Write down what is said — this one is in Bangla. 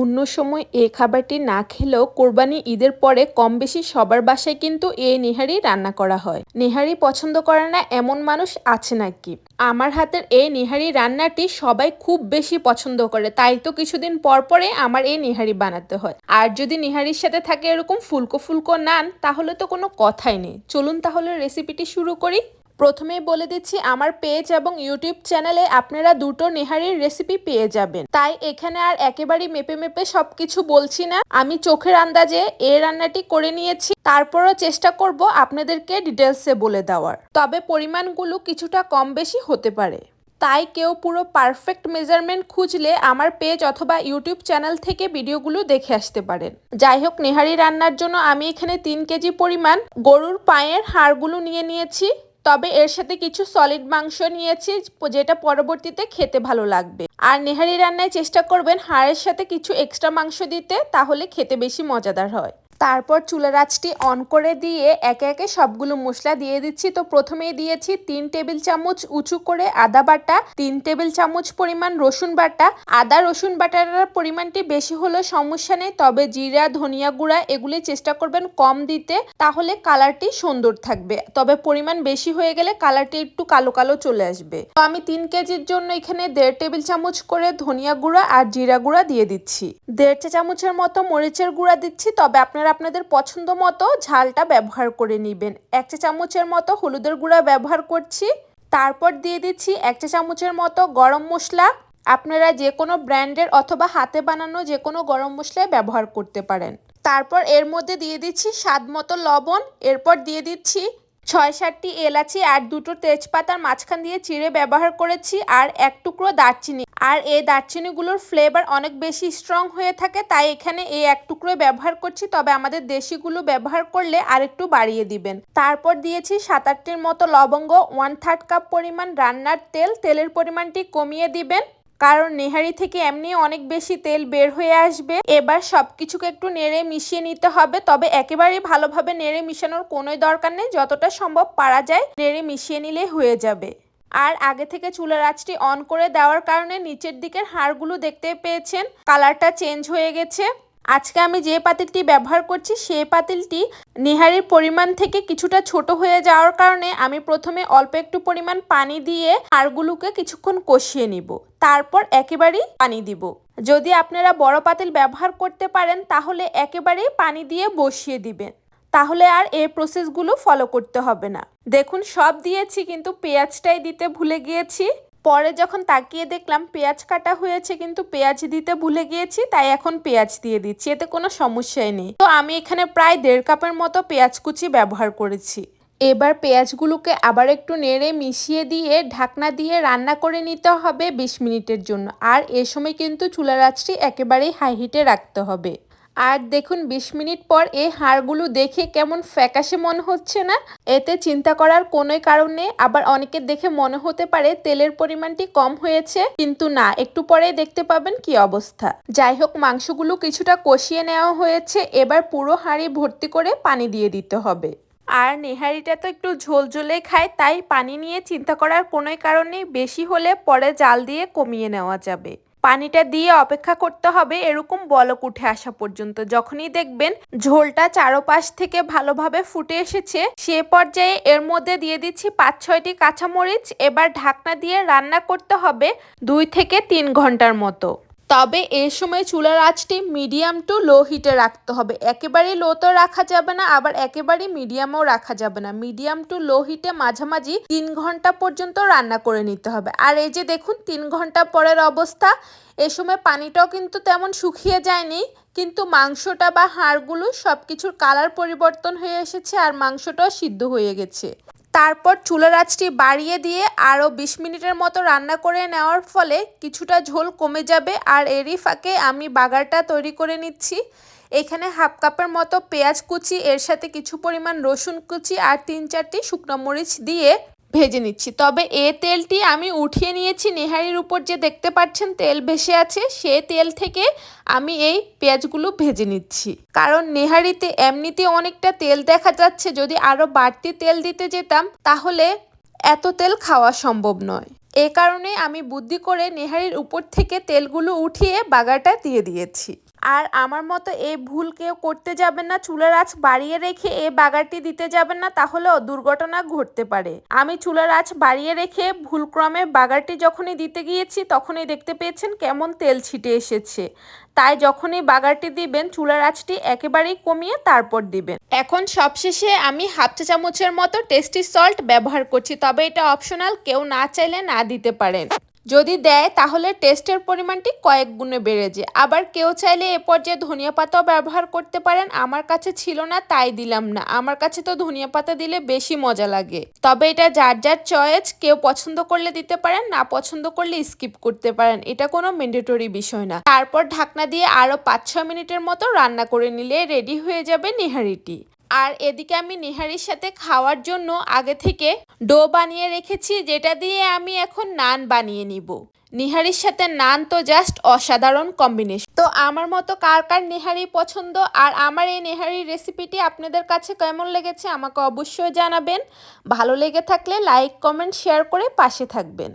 অন্য সময় এ খাবারটি না খেলেও কোরবানি ঈদের পরে কম বেশি সবার বাসায় কিন্তু এই নেহারি রান্না করা হয়। নেহারি পছন্দ করে না এমন মানুষ আছে নাকি? আমার হাতের এই নেহারি রান্নাটি সবাই খুব বেশি পছন্দ করে, তাই তো কিছুদিন পর পরে আমার এই নেহারি বানাতে হয়। আর যদি নেহারির সাথে থাকে এরকম ফুলকো ফুলকো নান, তাহলে তো কোনো কথাই নেই। চলুন তাহলে রেসিপিটি শুরু করি। প্রথমেই বলে দিচ্ছি, আমার পেজ এবং ইউটিউব চ্যানেলে আপনারা দুটো নেহারির রেসিপি পেয়ে যাবেন। তাই এখানে আর একেবারেই মেপে মেপে সব কিছু বলছি না। আমি চোখের আন্দাজে এ রান্নাটি করে নিয়েছি। তারপরও চেষ্টা করব আপনাদেরকে ডিটেলসে বলে দেওয়ার। তবে পরিমাণগুলো কিছুটা কম বেশি হতে পারে। তাই কেউ পুরো পারফেক্ট মেজারমেন্ট খুঁজলে আমার পেজ অথবা ইউটিউব চ্যানেল থেকে ভিডিওগুলো দেখে আসতে পারেন। যাই হোক, নেহারি রান্নার জন্য আমি এখানে তিন কেজি পরিমাণ গরুর পায়ের হাড়গুলো নিয়ে নিয়েছি। তবে এর সাথে কিছু সলিড মাংস নিয়েছি, যেটা পরবর্তীতে খেতে ভালো লাগবে। আর নেহারি রান্নায় চেষ্টা করবেন হাড়ের সাথে কিছু এক্সট্রা মাংস দিতে, তাহলে খেতে বেশি মজাদার হয়। তারপর চুলার আঁচটি অন করে দিয়ে একে একে সবগুলো মশলা দিয়ে দিচ্ছি। তো প্রথমেই দিয়েছি তিন টেবিল চামচ উঁচু করে আদা বাটা, তিন টেবিল চামচ পরিমাণ রসুন বাটা। আদা, রসুন বাটার পরিমাণটি বেশি হলেও সমস্যা নেই, তবে জিরা, ধনিয়া গুঁড়া এগুলি চেষ্টা করবেন কম দিতে, তাহলে কালারটি সুন্দর থাকবে। তবে পরিমাণ বেশি হয়ে গেলে কালারটি একটু কালো কালো চলে আসবে। তো আমি তিন কেজির জন্য এখানে দেড় টেবিল চামচ করে ধনিয়া গুঁড়া আর জিরা গুঁড়া দিয়ে দিচ্ছি। দেড় চা চামচের মতো মরিচের গুঁড়া দিচ্ছি, তবে আপনারা আপনাদের পছন্দ মতো ঝালটা ব্যবহার করে নেবেন। এক চা চামচের মতো হলুদের গুঁড়া ব্যবহার করছি। তারপর দিয়ে দিচ্ছি এক চা চামচের মতো গরম মশলা। আপনারা যে কোনো ব্র্যান্ডের অথবা হাতে বানানো যে কোনো গরম মশলায় ব্যবহার করতে পারেন। তারপর এর মধ্যে দিয়ে দিচ্ছি স্বাদ মতো লবণ। এরপর দিয়ে দিচ্ছি ছয় সাতটি এলাচি আর দুটো তেজপাতার মাঝখান দিয়ে চিড়ে ব্যবহার করেছি আর এক টুকরো দারচিনি। আর এই দারচিনিগুলোর ফ্লেভার অনেক বেশি স্ট্রং হয়ে থাকে, তাই এখানে এই এক টুকরো ব্যবহার করছি। তবে আমাদের দেশিগুলো ব্যবহার করলে আর একটু বাড়িয়ে দিবেন। তারপর দিয়েছি সাত আটটির মতো লবঙ্গ ওয়ান থার্ড কাপ পরিমাণ রান্নার তেল। তেলের পরিমাণটি কমিয়ে দিবেন। কারণ নেহারি থেকে এমনি অনেক বেশি তেল বের হয়ে আসবে। এবার সব কিছুকে একটু নেড়ে মিশিয়ে নিতে হবে। তবে একেবারেই ভালোভাবে নেড়ে মিশানোর কোনো দরকার নেই। যতটা সম্ভব পারা যায়, নেড়ে মিশিয়ে নিলে হয়ে যাবে। আর আগে থেকে চুলার আঁচটি অন করে দেওয়ার কারণে নিচের দিকের হাড়গুলো দেখতে পেয়েছেন। কালারটা চেঞ্জ হয়ে গেছে। আজকে আমি যে পাতিলটি ব্যবহার করছি সেই পাতিলটি নিহারির পরিমাণ থেকে কিছুটা ছোট হয়ে যাওয়ার কারণে আমি প্রথমে অল্প একটু পরিমাণ পানি দিয়ে হাড়গুলোকে কিছুক্ষণ কষিয়ে নিব। তারপর একেবারেই পানি দিব। যদি আপনারা বড় পাতিল ব্যবহার করতে পারেন, তাহলে একেবারেই পানি দিয়ে বসিয়ে দিবেন। তাহলে আর এই প্রসেসগুলো ফলো করতে হবে না। দেখুন, সব দিয়েছি, কিন্তু পেঁয়াজটাই দিতে ভুলে গিয়েছি। পরে যখন তাকিয়ে দেখলাম পেঁয়াজ কাটা হয়েছে, কিন্তু পেঁয়াজ দিতে ভুলে গিয়েছি, তাই এখন পেঁয়াজ দিয়ে দিচ্ছি, এতে কোনো সমস্যাই নেই। তো আমি এখানে প্রায় দেড় কাপের মতো পেঁয়াজ কুচি ব্যবহার করেছি। এবার পেঁয়াজগুলোকে আবার একটু নেড়ে মিশিয়ে দিয়ে ঢাকনা দিয়ে রান্না করে নিতে হবে বিশ মিনিটের জন্য। আর এ সময় কিন্তু চুলার আঁচটি একেবারেই হাই হিটে রাখতে হবে। আর দেখুন ২০ মিনিট পর এই হাড়গুলো দেখে কেমন ফ্যাকাশে মনে হচ্ছে না? এতে চিন্তা করার কোনোই কারণ নেই। আবার অনেকের দেখে মনে হতে পারে তেলের পরিমাণটি কম হয়েছে, কিন্তু না, একটু পরে দেখতে পাবেন কি অবস্থা। যাই হোক, মাংসগুলো কিছুটা কষিয়ে নেওয়া হয়েছে। এবার পুরো হাঁড়ি ভর্তি করে পানি দিয়ে দিতে হবে। আর নেহারিটা তো একটু ঝোল ঝোলে খায়, তাই পানি নিয়ে চিন্তা করার কোনোই কারণ নেই। বেশি হলে পরে জাল দিয়ে কমিয়ে নেওয়া যাবে। পানিটা দিয়ে অপেক্ষা করতে হবে এরকম বলক উঠে আসা পর্যন্ত। যখনই দেখবেন ঝোলটা চারোপাশ থেকে ভালোভাবে ফুটে এসেছে, সে পর্যায়ে এর মধ্যে দিয়ে দিচ্ছি পাঁচ ছয়টি কাঁচামরিচ। এবার ঢাকনা দিয়ে রান্না করতে হবে দুই থেকে তিন ঘণ্টার মতো। তবে এই সময় চুলার আঁচটি মিডিয়াম টু লো হিটে রাখতে হবে। একেবারেই লোতেও রাখা যাবে না, আবার একেবারেই মিডিয়ামও রাখা যাবে না। মিডিয়াম টু লো হিটে মাঝামাঝি তিন ঘণ্টা পর্যন্ত রান্না করে নিতে হবে। আর এই যে দেখুন, তিন ঘণ্টা পরের অবস্থা। এ সময় পানিটাও কিন্তু তেমন শুকিয়ে যায়নি, কিন্তু মাংসটা বা হাড়গুলো সব কিছুর কালার পরিবর্তন হয়ে এসেছে আর মাংসটাও সিদ্ধ হয়ে গেছে। তারপর চুলার আঁচটি বাড়িয়ে দিয়ে আরও বিশ মিনিটের মতো রান্না করে নেওয়ার ফলে কিছুটা ঝোল কমে যাবে আর এরই ফাঁকে আমি বাগারটা তৈরি করে নিচ্ছি। এখানে হাফ কাপের মতো পেঁয়াজ কুচি, এর সাথে কিছু পরিমাণ রসুন কুচি আর তিন চারটি শুকনো মরিচ দিয়ে ভেজে নিচ্ছি। তবে এ তেলটি আমি উঠিয়ে নিয়েছি। নেহারির উপর যে দেখতে পাচ্ছেন, তেল ভেসে আছে, সে তেল থেকে আমি এই পেঁয়াজগুলো ভেজে নিচ্ছি। কারণ নেহারিতে এমনিতে অনেকটা তেল দেখা যাচ্ছে। যদি আরও বাড়তি তেল দিতে যেতাম, তাহলে এত তেল খাওয়া সম্ভব নয়। এ কারণে আমি বুদ্ধি করে নেহারির উপর থেকে তেলগুলো উঠিয়ে বাগাটা দিয়ে দিয়েছি। আর আমার মতো এই ভুল কেউ করতে যাবেন না, চুলার আঁচ বাড়িয়ে রেখে এই বাগারটি দিতে যাবেন না, তাহলেও দুর্ঘটনা ঘটতে পারে। আমি চুলার আঁচ বাড়িয়ে রেখে ভুলক্রমে বাগারটি যখনই দিতে গিয়েছি, তখনই দেখতে পেয়েছেন কেমন তেল ছিটে এসেছে। তাই যখনই বাগারটি দিবেন, চুলার আঁচটি একেবারেই কমিয়ে তারপর দিবেন। এখন সবশেষে আমি হাফ চা চামচের মতো টেস্টি সল্ট ব্যবহার করছি, তবে এটা অপশনাল, কেউ না চাইলে না দিতে পারেন। যদি দেয়, তাহলে টেস্টের পরিমাণটি কয়েক গুণে বেড়ে যায়। আবার কেউ চাইলে এ পর্যায়ে ধনিয়া পাতাও ব্যবহার করতে পারেন। আমার কাছে ছিল না, তাই দিলাম না। আমার কাছে তো ধনিয়া পাতা দিলে বেশি মজা লাগে। তবে এটা যার যার চয়েস কেউ পছন্দ করলে দিতে পারেন, না পছন্দ করলে স্কিপ করতে পারেন। এটা কোনো ম্যান্ডেটরি বিষয় না। তারপর ঢাকনা দিয়ে আরও পাঁচ ছ মিনিটের মতো রান্না করে নিলে রেডি হয়ে যাবে নিহারিটি। আর এদিকে আমি নিহারির সাথে খাওয়ার জন্য আগে থেকে ডো বানিয়ে রেখেছি, যেটা দিয়ে আমি এখন নান বানিয়ে নিব। নিহারির সাথে নান তো জাস্ট অসাধারণ কম্বিনেশন তো আমার মতো কার কার নেহারি পছন্দ আর আমার এই নেহারির রেসিপিটি আপনাদের কাছে কেমন লেগেছে আমাকে অবশ্যই জানাবেন। ভালো লেগে থাকলে লাইক কমেন্ট শেয়ার করে পাশে থাকবেন।